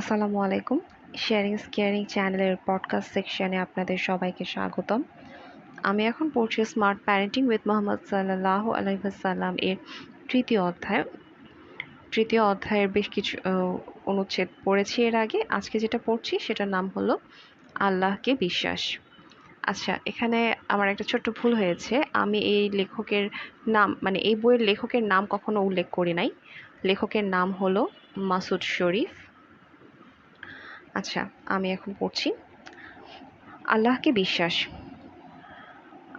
আসসালামু আলাইকুম। শেয়ারিং স্কেয়ারিং চ্যানেলের পডকাস্ট সেকশনে আপনাদের সবাইকে স্বাগতম। আমি এখন পড়ছি স্মার্ট প্যারেন্টিং উইথ মোহাম্মদ সাল্লাহ আলহিসাল্লাম এর তৃতীয় অধ্যায়। তৃতীয় অধ্যায়ের বেশ কিছু অনুচ্ছেদ পড়েছি এর আগে। আজকে যেটা পড়ছি সেটার নাম হলো আল্লাহকে বিশ্বাস। আচ্ছা এখানে আমার একটা ছোট্ট ভুল হয়েছে। আমি এই লেখকের নাম মানে এই বইয়ের লেখকের নাম কখনো উল্লেখ করি নাই। লেখকের নাম হলো মাসুদ শরীফ। আচ্ছা আমি এখন পড়ছি। আল্লাহকে বিশ্বাস।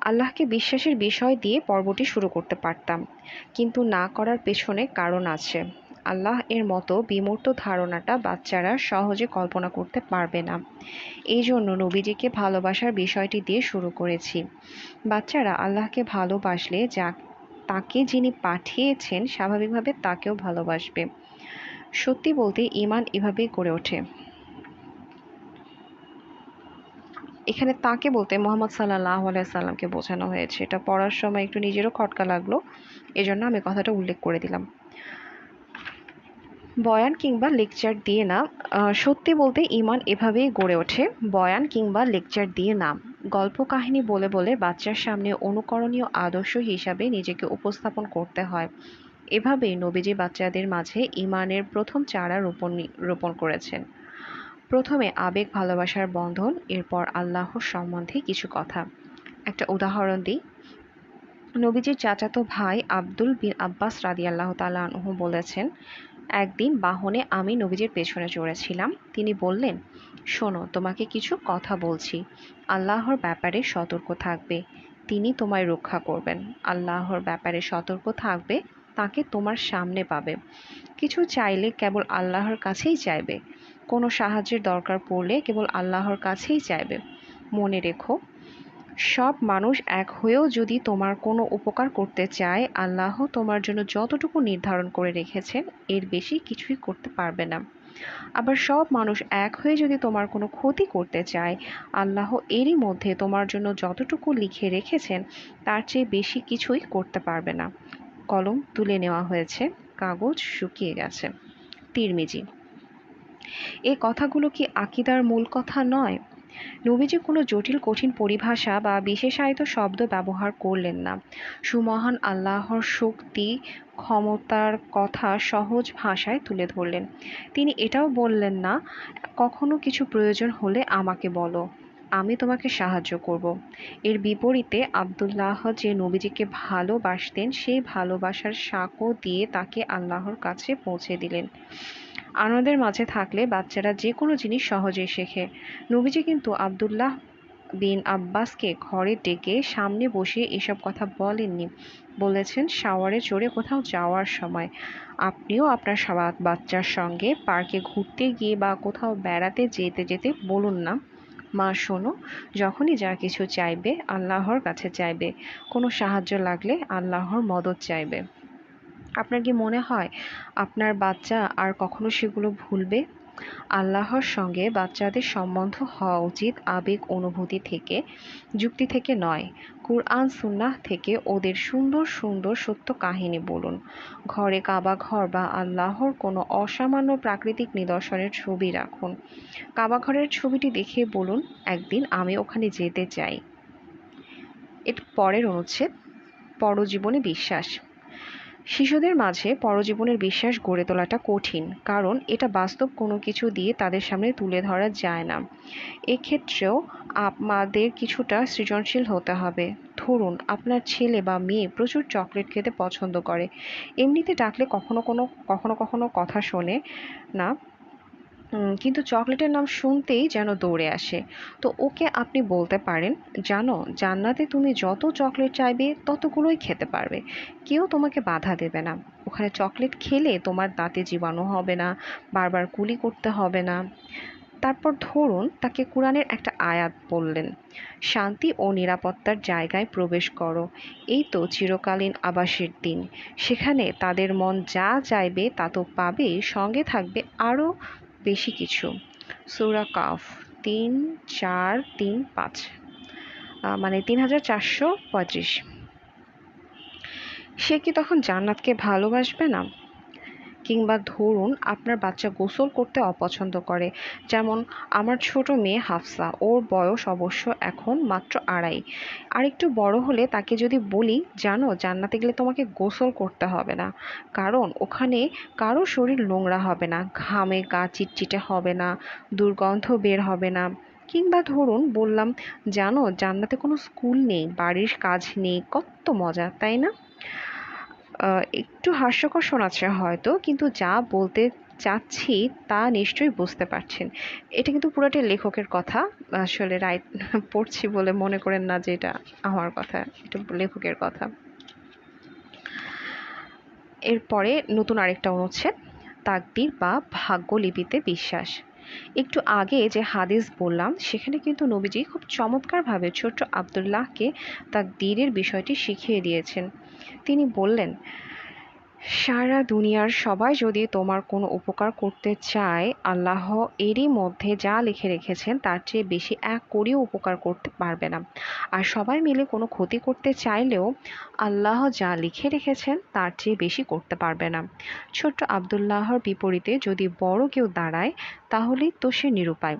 আল্লাহকে বিশ্বাসের বিষয় দিয়ে পর্বটি শুরু করতে পারতাম, কিন্তু না করার পেছনে কারণ আছে। আল্লাহ এর মতো বিমূর্ত ধারণাটা বাচ্চারা সহজে কল্পনা করতে পারবে না। এই জন্য নবীজিকে ভালোবাসার বিষয়টি দিয়ে শুরু করেছি। বাচ্চারা আল্লাহকে ভালোবাসলে যা তাকে যিনি পাঠিয়েছেন স্বাভাবিকভাবে তাকেও ভালোবাসবে। সত্যি বলতে ইমান এভাবেই গড়ে ওঠে। এখানে তাকে বলতে মোহাম্মদ সাল্লাহ সাল্লামকে বোঝানো হয়েছে। এটা পড়ার সময় একটু নিজেরও খটকা লাগল, এজন্য আমি কথাটা উল্লেখ করে দিলাম। বয়ান কিংবা লেকচার দিয়ে না সত্যি বলতে ইমান এভাবেই গড়ে ওঠে। বয়ান কিংবা লেকচার দিয়ে না, গল্প কাহিনী বলে বলে বাচ্চার সামনে অনুকরণীয় আদর্শ হিসাবে নিজেকে উপস্থাপন করতে হয়। এভাবেই নবীজি বাচ্চাদের মাঝে ইমানের প্রথম চারা রোপণ রোপণ করেছেন। প্রথমে আবেগ, ভালোবাসার বন্ধন, এরপর আল্লাহর সম্বন্ধে কিছু কথা। একটা উদাহরণ দিই। নবীজির চাচাতো ভাই আব্দুল বিন আব্বাস রাদি আল্লাহ তালাহু বলেছেন, একদিন বাহনে আমি নবীজির পেছনে চড়েছিলাম। তিনি বললেন, শোনো, তোমাকে কিছু কথা বলছি। আল্লাহর ব্যাপারে সতর্ক থাকবে। তিনি তোমায় রক্ষা করবেন। আল্লাহর ব্যাপারে সতর্ক থাকবে, তাকে তোমার সামনে পাবে। কিছু চাইলে কেবল আল্লাহর কাছেই চাইবে। কোনো সাহায্যের দরকার পড়লে কেবল আল্লাহর কাছেই চাইবে। মনে রেখো, সব মানুষ এক হয়েও যদি তোমার কোনো উপকার করতে চায়, আল্লাহ তোমার জন্য যতটুকু নির্ধারণ করে রেখেছেন, এর বেশি কিছুই করতে পারবে না। আবার সব মানুষ এক হয়ে যদি তোমার কোনো ক্ষতি করতে চায়, আল্লাহ এরই মধ্যে তোমার জন্য যতটুকু লিখে রেখেছেন, তার চেয়ে বেশি কিছুই করতে পারবে না। কলম তুলে নেওয়া হয়েছে, কাগজ শুকিয়ে গেছে। তিরমিজি এই কথাগুলো কি আকিদার মূল কথা নয়? নবীজি কোনো জটিল, কঠিন পরিভাষা বা বিশেষায়িত শব্দ ব্যবহার করলেন না। সুমহান আল্লাহর শক্তি ক্ষমতার কথা সহজ ভাষায় তুলে ধরলেন। তিনি এটাও বললেন না, কখনো কিছু প্রয়োজন হলে আমাকে বলো, আমি তোমাকে সাহায্য করব। এর বিপরীতে আবদুল্লাহ যে নবীজিকে ভালোবাসতেন, সেই ভালোবাসার সাঁকো দিয়ে তাকে আল্লাহর কাছে পৌঁছে দিলেন। আনন্দের মাঝে থাকলে বাচ্চারা যে কোনো জিনিস সহজেই শেখে। নবীজি কিন্তু আবদুল্লাহ বিন আব্বাসকে ঘরে ডেকে সামনে বসিয়ে এসব কথা বলেননি। বলেছেন শাওয়ারে চড়ে কোথাও যাওয়ার সময় আপনিও আপনার বাচ্চার সঙ্গে পার্কে ঘুরতে গিয়ে বা কোথাও বেড়াতে যেতে যেতে বলুন না। মা, শোনো, যখনই যা কিছু চাইবে আল্লাহর কাছে চাইবে। কোনো সাহায্য লাগলে আল্লাহর মদত চাইবে। আপনার কি মনে হয় আপনার বাচ্চা আর কখনো সেগুলো ভুলবে? আল্লাহর সঙ্গে বাচ্চাদের সম্বন্ধ হওয়া উচিত আবেগ অনুভূতি থেকে, যুক্তি থেকে নয়। কুরআন, সুন্নাহ থেকে ওদের সুন্দর সুন্দর সত্য কাহিনী বলুন। ঘরে কাবা ঘর বা আল্লাহর কোনো অসামান্য প্রাকৃতিক নিদর্শনের ছবি রাখুন। কাবা ঘরের ছবিটি দেখে বলুন, একদিন আমি ওখানে যেতে চাই। এর পরের অনুচ্ছেদ, পরজীবনে বিশ্বাস। শিশুদের মাঝে পরজীবনের বিশ্বাস গড়ে তোলাটা কঠিন, কারণ এটা বাস্তব কোনো কিছু দিয়ে তাদের সামনে তুলে ধরা যায় না। এক্ষেত্রেও আমাদের কিছুটা সৃজনশীল হতে হবে। ধরুন, আপনার ছেলে বা মেয়ে প্রচুর চকলেট খেতে পছন্দ করে। এমনিতে ডাকলে কখনো কোনো, কখনো কখনো কথা শোনে না। কিন্তু চকলেটের নাম শুনতেই যেন দৌড়ে আসে। তো ওকে আপনি বলতে পারেন, জানো, জান্নাতে তুমি যত চকলেট চাইবে, ততগুলোই খেতে পারবে। কেউ তোমাকে বাধা দেবে না। ওখানে চকলেট খেলে তোমার দাঁতে জীবাণু হবে না, বারবার কুলি করতে হবে না। তারপর ধরুন তাকে কোরআনের একটা আয়াত বললেন, শান্তি ও নিরাপত্তার জায়গায় প্রবেশ করো। এই তো চিরকালীন আবাসের দিন। সেখানে তাদের মন যা চাইবে তা তো পাবে, সঙ্গে থাকবে আরও বেশি কিছু। সুরা কাফ তিন, চার, তিন, পাঁচ। মানে তিন হাজার চারশো পঁয়ত্রিশ। সে কি তখন জান্নাতকে ভালোবাসবে না? কিংবা ধরুন আপনার বাচ্চা গোসল করতে অপছন্দ করে, যেমন আমার ছোট মেয়ে হাফসা, ওর বয়স অবশ্য এখন মাত্র আড়াই। আরেকটু বড় হলে তাকে যদি বলি, জানো, জান্নাতে গেলে তোমাকে গোসল করতে হবে না। কারণ ওখানে কারও শরীর নোংরা হবে না, ঘামে গা চিটচিটে হবে না, দুর্গন্ধ বের হবে না। কিংবা ধরুন বললাম, জানো, জান্নাতে কোনো স্কুল নেই, বাড়ির কাজ নেই, কত মজা, তাই না? একটু হাস্যকর শোনাচ্ছে হয়তো, কিন্তু যা বলতে চাচ্ছি তা নিশ্চয়ই বুঝতে পারছেন। এটা কিন্তু পুরোটাই লেখকের কথা। আসলে রাইট পড়ছি বলে মনে করেন না যে এটা আমার কথা, এটা লেখকের কথা। এরপরে নতুন আরেকটা অনুচ্ছেদ, তাকদির বা ভাগ্যলিপিতে বিশ্বাস। একটু আগে যে হাদিস বললাম, সেখানে কিন্তু নবীজি খুব চমৎকারভাবে ছোট্ট আবদুল্লাহকে তাকদীরের বিষয়টি শিখিয়ে দিয়েছেন। তিনি বললেন, সারা দুনিয়ার সবাই যদি তোমার কোনো উপকার করতে চায়, আল্লাহ এরই মধ্যে যা লিখে রেখেছেন, তার চেয়ে বেশি এক করেও উপকার করতে পারবে না। আর সবাই মিলে কোনো ক্ষতি করতে চাইলেও, আল্লাহ যা লিখে রেখেছেন, তার চেয়ে বেশি করতে পারবে না। ছোট্ট আবদুল্লাহর বিপরীতে যদি বড় কেউ দাঁড়ায়, তাহলেই তো সে নিরুপায়।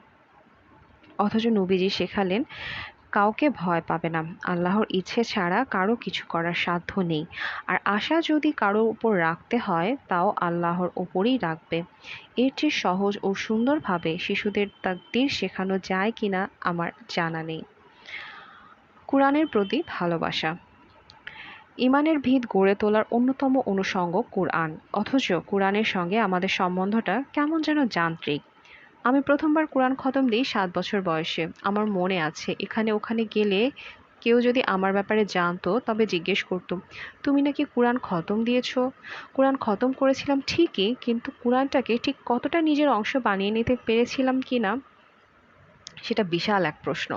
অথচ নবীজি শেখালেন কাউকে ভয় পাবে না। আল্লাহর ইচ্ছে ছাড়া কারও কিছু করার সাধ্য নেই। আর আশা যদি কারও উপর রাখতে হয়, তাও আল্লাহর ওপরেই রাখবে। এর চেয়ে সহজ ও সুন্দরভাবে শিশুদের তাকদির শেখানো যায় কিনা আমার জানা নেই। কোরআনের প্রতি ভালোবাসা। ইমানের ভিত গড়ে তোলার অন্যতম অনুষঙ্গ কোরআন। অথচ কোরআনের সঙ্গে আমাদের সম্বন্ধটা কেমন যেন যান্ত্রিক। আমি প্রথমবার কোরআন খতম দিই সাত বছর বয়সে। আমার মনে আছে, এখানে ওখানে গেলে কেউ যদি আমার ব্যাপারে জানতো, তবে জিজ্ঞেস করতো, তুমি নাকি কোরআন খতম দিয়েছ? কোরআন খতম করেছিলাম ঠিকই, কিন্তু কোরআনটাকে ঠিক কতটা নিজের অংশ বানিয়ে নিতে পেরেছিলাম কি না সেটা বিশাল এক প্রশ্ন।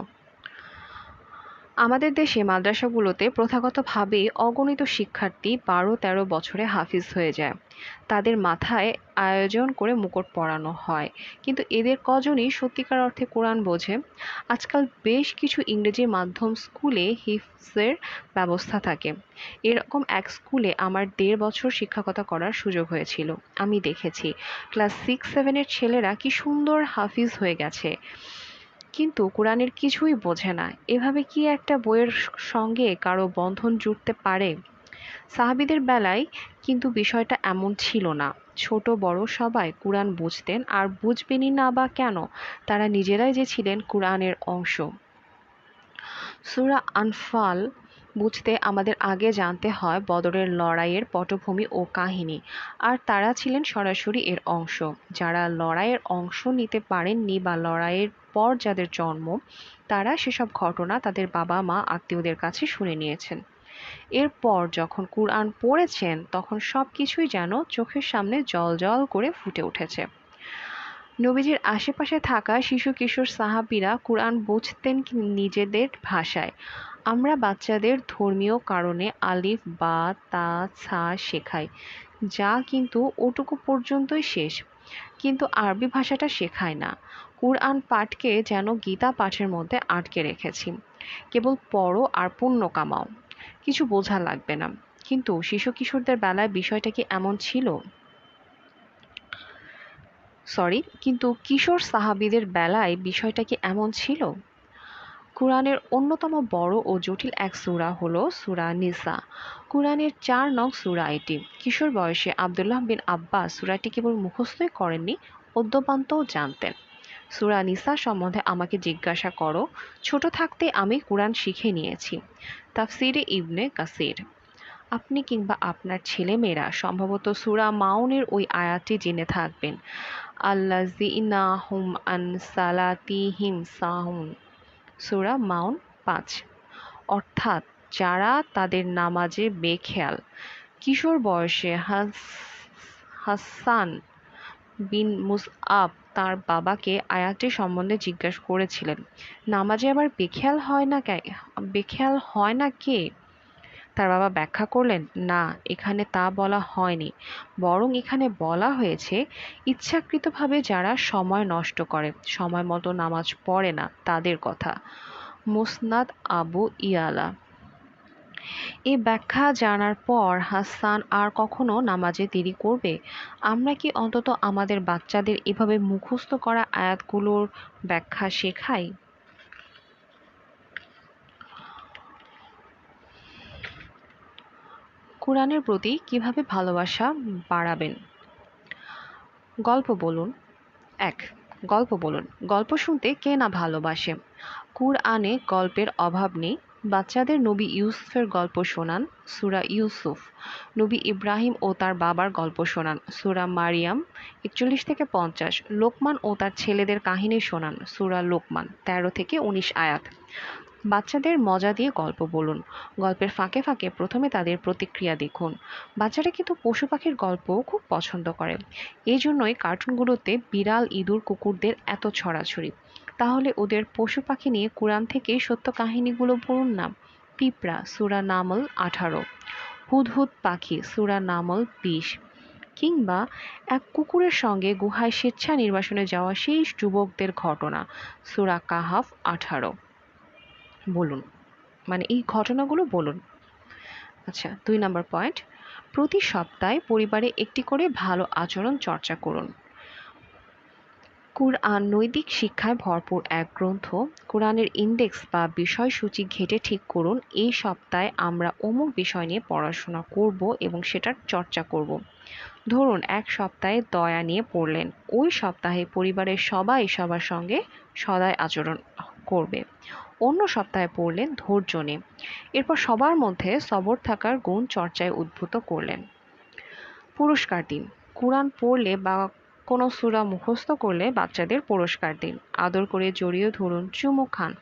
আমাদের দেশে মাদ্রাসাগুলোতে প্রথাগতভাবেই অগণিত শিক্ষার্থী বারো তেরো বছরে হাফিজ হয়ে যায়। তাদের মাথায় আয়োজন করে মুকুট পরানো হয়। কিন্তু এদের কজনই সত্যিকার অর্থে কোরআন বোঝে? আজকাল বেশ কিছু ইংরেজি মাধ্যম স্কুলে হিফসের ব্যবস্থা থাকে। এরকম এক স্কুলে আমার দেড় বছর শিক্ষকতা করার সুযোগ হয়েছিল। আমি দেখেছি। ক্লাস সিক্স সেভেনের ছেলেরা কি সুন্দর হাফিজ হয়ে গেছে। কিন্তু কোরআনের কিছুই বোঝে না। এভাবে কি একটা বইয়ের সঙ্গে কারও বন্ধন জুটতে পারে? সাহাবিদের বেলায় কিন্তু বিষয়টা এমন ছিল না। ছোট, বড় সবাই কোরআন বুঝতেন, আর বুঝবেনই না বা কেন, তারা নিজেরাই যে ছিলেন কোরআনের অংশ। সুরা আনফাল বুঝতে আমাদের আগে জানতে হয় বদরের লড়াইয়ের পটভূমি ও কাহিনী। আর তারা ছিলেন সরাসরি এর অংশ। যারা লড়াইয়ের অংশ নিতে পারেননি বা লড়াইয়ের পর যাদের জন্ম, তারা সেসব ঘটনা তাদের বাবা মা আত্মীয়দের কাছে শুনে নিয়েছেন। এরপর যখন কুরআন পড়েছেন, তখন সব কিছুই যেন চোখের সামনে জল জল করে ফুটে উঠেছে। নবীজির আশেপাশে থাকা শিশু কিশোর সাহাবিরা কোরআন বুঝতেন নিজেদের ভাষায়। আমরা বাচ্চাদের ধর্মীয় কারণে আলিফ, বা, তা, ছা শেখাই, যা কিন্তু ওটুকু পর্যন্তই শেষ। কিন্তু আরবি ভাষাটা শেখায় না। কুরআন পাঠকে যেন গীতা পাঠের মধ্যে আটকে রেখেছি। কেবল পড়ো আর পুণ্য কামাও। কিছু বোঝা লাগবে না। কিন্তু শিশু কিশোরদের বেলায় বিষয়টা কি এমন ছিল? সরি কিন্তু কিশোর সাহাবিদের বেলায় বিষয়টা কি এমন ছিল? কুরআনের অন্যতম বড় ও জটিল এক সূরা হলো সূরা নিসা। কুরআনের চার নং সূরা এটি। কিশোর বয়সে আবদুল্লাহ বিন আব্বাস সূরাটি কেবল মুখস্থই করেননি, অদ্যপান্তও জানতেন। সুরা নিসা সম্বন্ধে আমাকে জিজ্ঞাসা করো, ছোট থাকতে আমি কোরআন শিখে নিয়েছি। তাফসিরে ইবনে কাসির। আপনি কিংবা আপনার ছেলেমেয়েরা সম্ভবত সুরা মাউনের ওই আয়াতটি জেনে থাকবেন। আল্লাযিনা হুম আন সালাতিহিম সাহুন। সূরা মাউন পাঁচ। অর্থাৎ যারা তাদের নামাজে বেখেয়াল। কিশোর বয়সে হাসান বিন মুসআব তার বাবাকে আয়াতটি সম্বন্ধে জিজ্ঞাসা করেছিলেন, নামাজে আবার বেখেয়াল হয় না কে, বেখেয়াল হয় না কে? তার বাবা ব্যাখ্যা করলেন, না, এখানে তা বলা হয়নি। বরং এখানে বলা হয়েছে, ইচ্ছাকৃতভাবে যারা সময় নষ্ট করে, সময় মতো নামাজ পড়ে না, তাদের কথা। মুসনাদ আবু ইয়ালা। এই ব্যাখ্যা জানার পর হাসান আর কখনো নামাজে দেরি করবে? আমরা কি অন্তত আমাদের বাচ্চাদের এভাবে মুখস্থ করা আয়াতগুলোর ব্যাখ্যা শেখাই? কোরআনের প্রতি কীভাবে ভালোবাসা বাড়াবেন? গল্প বলুন। এক, গল্প বলুন। গল্প শুনতে কে না ভালোবাসে? কুরআনে গল্পের অভাব নেই। বাচ্চাদের নবী ইউসুফের গল্প শোনান সুরা ইউসুফ। নবী ইব্রাহিম ও তার বাবার গল্প শোনান সুরা মারিয়াম একচল্লিশ থেকে পঞ্চাশ। লোকমান ও তার ছেলেদের কাহিনী শোনান সুরা লোকমান তেরো থেকে উনিশ আয়াত। বাচ্চাদের মজা দিয়ে গল্প বলুন। গল্পের ফাঁকে ফাঁকে প্রথমে তাদের প্রতিক্রিয়া দেখুন। বাচ্চারা কিন্তু পশু পাখির গল্পও খুব পছন্দ করে। এই জন্যই কার্টুনগুলোতে বিড়াল, ইঁদুর, কুকুরদের এত ছড়াছড়ি। তাহলে ওদের পশু পাখি নিয়ে কোরআন থেকে সত্য কাহিনীগুলো পড়ুন না? পিঁপড়া সুরা নামল আঠারো। হুদহুদ পাখি সুরা নামল বিশ। কিংবা এক কুকুরের সঙ্গে গুহায় স্বেচ্ছা নির্বাসনে যাওয়া সেই যুবকদের ঘটনা, সুরা কাহাফ আঠারো। বলুন। মানে এই ঘটনাগুলো বলুন। আচ্ছা দুই নম্বর পয়েন্ট। প্রতি সপ্তাহে পরিবারে একটি করে ভালো আচরণ চর্চা করুন। কুরআন নৈতিক শিক্ষায় ভরপুর এক গ্রন্থ। কোরআনের ইন্ডেক্স বা বিষয়সূচি ঘেটে ঠিক করুন, এই সপ্তাহে আমরা অমুক বিষয় নিয়ে পড়াশোনা করব এবং সেটার চর্চা করব। ধরুন, এক সপ্তাহে দয়া নিয়ে পড়লেন। ওই সপ্তাহে পরিবারের সবাই সবার সঙ্গে সদায় আচরণ করবে। অন্য সপ্তাহে পড়লেন ধৈর্য নিয়ে। এরপর সবার মধ্যে সবর থাকার গুণ চর্চায় উদ্ভূত করলেন। পুরস্কার দিন। কোরআন পড়লে বা কোনো সুরা মুখস্থ করলে বাচ্চাদের পুরস্কার দিন। আদর করে জড়িয়ে ধরুন চুমু খান।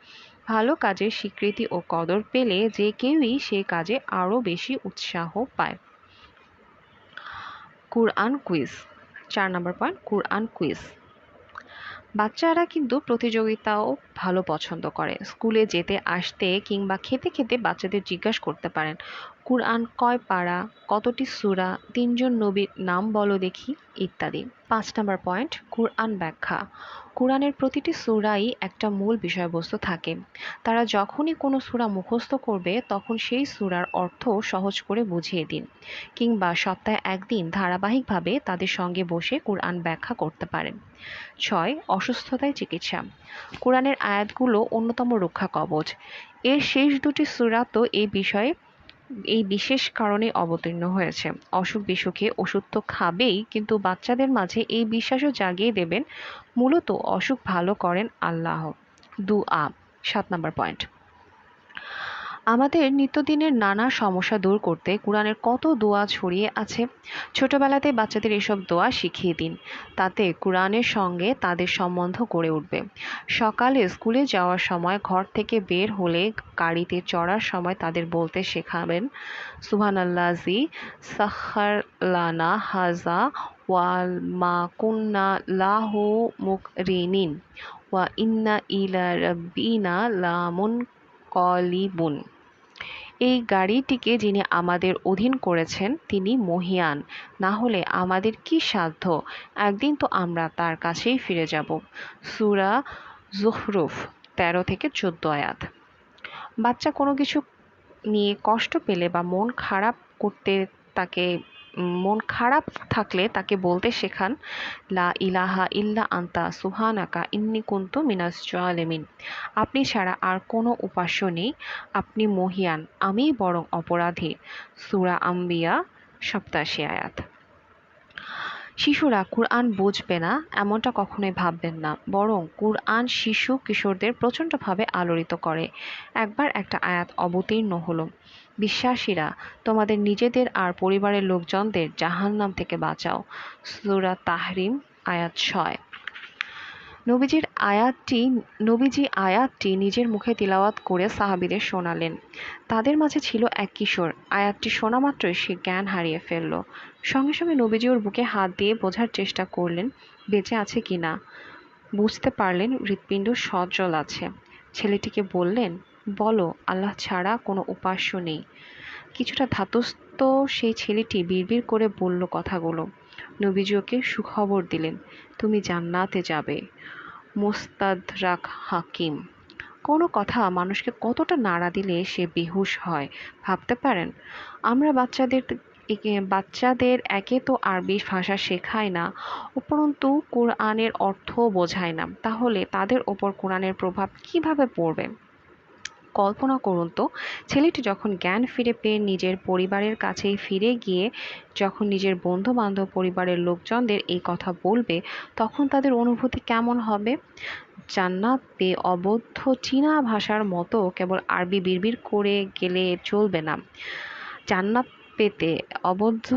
ভালো কাজের স্বীকৃতি ও কদর পেলে যে কেউই সে কাজে আরও বেশি উৎসাহ পায়। কুরআন কুইজ। চার নম্বর পয়েন্ট, কুরআন কুইজ। বাচ্চারা কিন্তু প্রতিযোগিতাও ভালো পছন্দ করে। স্কুলে যেতে, আসতে কিংবা খেতে খেতে বাচ্চাদের জিজ্ঞাসা করতে পারেন, কুরআন কয় পাড়া কতটি সুরা? তিনজন নবীর নাম বলো দেখি, ইত্যাদি। পাঁচ নম্বর পয়েন্ট, কুরআন ব্যাখ্যা। কোরআনের প্রতিটি সুরাই একটা মূল বিষয়বস্তু থাকে। তারা যখনই কোনো সুরা মুখস্থ করবে, তখন সেই সুরার অর্থ সহজ করে বুঝিয়ে দিন কিংবা সপ্তাহে একদিন ধারাবাহিকভাবে তাদের সঙ্গে বসে কোরআন ব্যাখ্যা করতে পারেন। ছয়, অসুস্থতায় চিকিৎসা। কোরআনের আয়াতগুলো অন্যতম রক্ষা কবচ। এর শেষ দুটি সুরা তো এই বিষয়ে এই বিশেষ কারণে অবতীর্ণ হয়েছে। অসুখ বিসুখে ওষুধ তো খাবেই, কিন্তু বাচ্চাদের মাঝে এই বিশ্বাসও জাগিয়ে দেবেন, মূলত অসুখ ভালো করেন আল্লাহ। দু আ সাত নম্বর পয়েন্ট। আমাদের নিত্যদিনের নানা সমস্যা দূর করতে কোরআনের কত দোয়া ছড়িয়ে আছে। ছোটবেলাতে বাচ্চাদের এসব দোয়া শিখিয়ে দিন। তাতে কোরআনের সঙ্গে তাদের সম্বন্ধ গড়ে উঠবে। সকালে স্কুলে যাওয়ার সময়, ঘর থেকে বের হলে গাড়িতে চড়ার সময় তাদের বলতে শেখাবেন সুহান আল্লাজি সাখার হাজা ওয়াল মা কুন্না লাহু মুক রিনিন ওয়া ইন্না ইলা রব্বিনা লামুন কলিবুন এই গাড়িটিকে যিনি আমাদের অধীন করেছেন, তিনি মহিয়ান। না হলে আমাদের কি সাধ্য? একদিন তো আমরা তার কাছেই ফিরে যাব। সুরা জুহরুফ তেরো থেকে চোদ্দ আয়াত। বাচ্চা কোনো কিছু নিয়ে কষ্ট পেলে বা মন খারাপ করতে তাকে মন খারাপ থাকলে তাকে বলতে শেখান, লা ইলাহা ইল্লা আন্তা সুহানাকা ইন্নি কুন্তু মিনাস জালেমিন। আপনি ছাড়া আর কোনো উপাস্য নেই। আপনি মহিয়ান আমি বরং অপরাধী। সুরা আম্বিয়া, সপ্তাশি আয়াত। শিশুরা কোরআন বুঝবে না, এমনটা কখনোই ভাববেন না। বরং কোরআন শিশু কিশোরদের প্রচণ্ডভাবে আলোড়িত করে। একবার একটা আয়াত অবতীর্ণ হলো। বিশ্বাসীরা, তোমাদের নিজেদের আর পরিবারের লোকজনদের জাহান্নাম থেকে বাঁচাও। সুরা তাহরিম, আয়াত ছয়। নবীজির আয়াতটি, নবীজি আয়াতটি নিজের মুখে তিলাওয়াত করে সাহাবিদের শোনালেন। তাদের মাঝে ছিল এক কিশোর। আয়াতটি শোনা মাত্রই সে জ্ঞান হারিয়ে ফেলল। সঙ্গে সঙ্গে নবীজি ওর বুকে হাত দিয়ে বোঝার চেষ্টা করলেন, বেঁচে আছে কি না? বুঝতে পারলেন হৃৎপিণ্ড সজ্জল আছে। ছেলেটিকে বললেন, বলো, আল্লাহ ছাড়া কোনো উপাস্য নেই। কিছুটা ধাতস্থ সেই ছেলেটি বিড়বিড় করে বলল কথাগুলো। নবীজি ওকে সুখবর দিলেন, তুমি জান্নাতে যাবে মোস্তাদরাক হাকিম। কোনো কথা মানুষকে কতটা নাড়া দিলে সে বেহুশ হয়, ভাবতে পারেন? আমরা বাচ্চাদের বাচ্চাদের একে তো আরবি ভাষা শেখায় না, উপরন্তু কোরআনের অর্থ বোঝায় না। তাহলে তাদের ওপর কোরআনের প্রভাব কীভাবে পড়বে? কল্পনা করুন তো, ছেলেটি যখন জ্ঞান ফিরে পেয়ে নিজের পরিবারের কাছেই ফিরে গিয়ে যখন নিজের বন্ধু বান্ধব পরিবারের লোকজনদের এই কথা বলবে, তখন তাদের অনুভূতি কেমন হবে? জান্নাত পেয়ে অবদ্ধ চীনা ভাষার মতো কেবল আরবি বিড়বিড় করে গেলে চলবে না। জান্নাত পেতে অবদ্ধ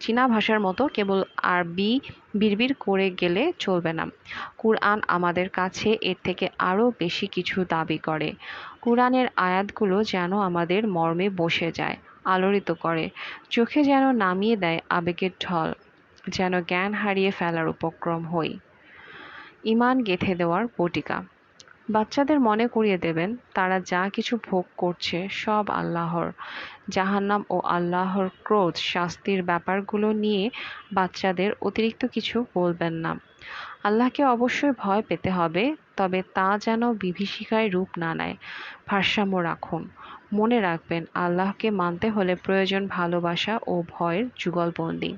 চীনা ভাষার মতো কেবল আরবি বিড়বিড় করে গেলে চলবে না। কুরআন আমাদের কাছে এর থেকে আরও বেশি কিছু দাবি করে। কুরআনের আয়াতগুলো যেন আমাদের মর্মে বসে যায়, আলোড়িত করে। চোখে যেন নামিয়ে দেয় আবেগের ঢল, যেন জ্ঞান হারিয়ে ফেলার উপক্রম হই। ইমান গেথে দেওয়ার বটিকা বাচ্চাদের মনে করিয়ে দেবেন, তারা যা কিছু ভোগ করছে সব আল্লাহর। জাহান্নাম ও আল্লাহর ক্রোধ শাস্তির ব্যাপারগুলো নিয়ে বাচ্চাদের অতিরিক্ত কিছু বলবেন না। আল্লাহকে অবশ্যই ভয় পেতে হবে, তবে তা যেন বিভীষিকায় রূপ না নেয়। ভারসাম্য রাখুন। মনে রাখবেন, আল্লাহকে মানতে হলে প্রয়োজন ভালোবাসা ও ভয়ের যুগলবন্দি।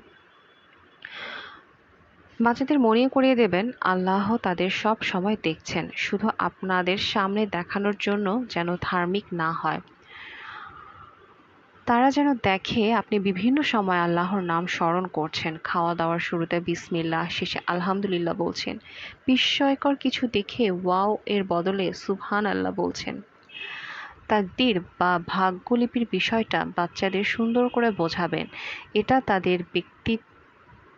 বাচ্চাদের মনে করিয়ে দেবেন, আল্লাহ তাদের সব সময় দেখছেন, শুধু আপনাদের সামনে দেখানোর জন্য যেন ধার্মিক না হয়। তারা যেন দেখে আপনি বিভিন্ন সময় আল্লাহর নাম স্মরণ করছেন খাওয়া দাওয়ার শুরুতে বিসমিল্লাহ, শেষে আলহামদুলিল্লাহ বলছেন। বিস্ময়কর কিছু দেখে ওয়াও এর বদলে সুবহান আল্লাহ বলছেন। তাকদির বা ভাগ্যলিপির বিষয়টা বাচ্চাদের সুন্দর করে বোঝাবেন। এটা তাদের ব্যক্তিত্ব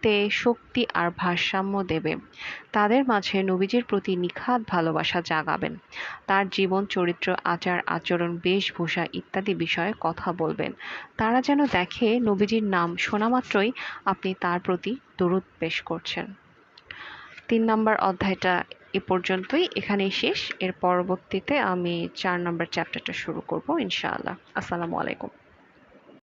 চিত্তে শক্তি আর ভারসাম্য দেবে। তাদের মাঝে নবীজির প্রতি নিখাদ ভালোবাসা জাগাবেন। তার জীবন, চরিত্র, আচার, আচরণ, বেশভূষা ইত্যাদি বিষয়ে কথা বলবেন। তারা যেন দেখে নবীজির নাম শোনা মাত্রই আপনি তার প্রতি দরুদ পেশ করছেন। তিন নম্বর অধ্যায়টা এ পর্যন্তই। এখানেই শেষ। এর পরবর্তীতে আমি চার নম্বর চ্যাপ্টারটা শুরু করব ইনশাআল্লাহ। আসসালামু আলাইকুম।